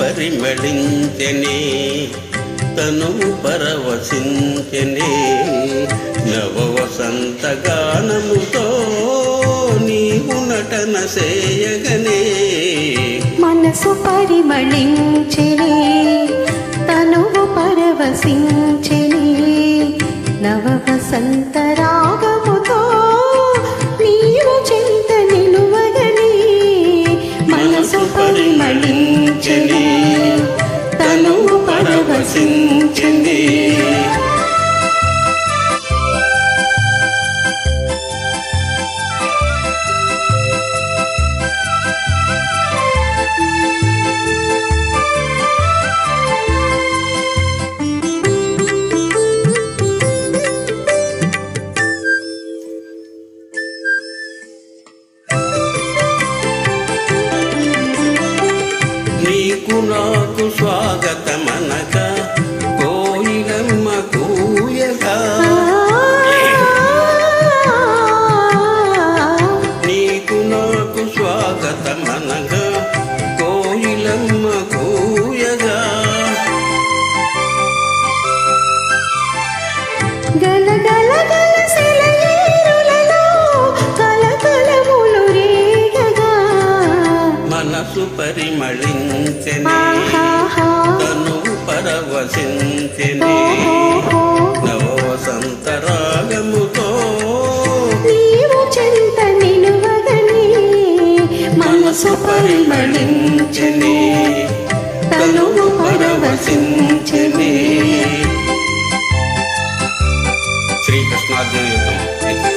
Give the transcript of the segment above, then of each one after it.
పరిమళించనే తను పరవశించనే నవ వసంత గానముతో నీవు నటన చేయగనే. మనసు పరిమళించెనే తనువు పరవశించెనే నవ వసంత రాగముతో నీవు చింత నిలువగని. మనసు పరిమళించెనే. పరవశించెనే నీకు నాకు స్వాగతమనగా మనసు పరిమళించనే. తను పరవశించనే ఓహోహో. నవ వసంత రాగముతో నీవు చెంత నిలువగని మనసు పరిమళించని తనువు పరవశించని శ్రీకృష్ణార్జున యుద్ధం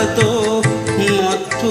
నెత్తావులతో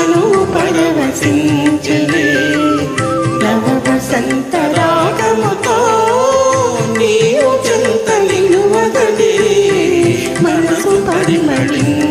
కృపను పరవశించులే. నవ వసంత రాగముతో నీవు చెంత నిలువగలే మనసు పరిమళించు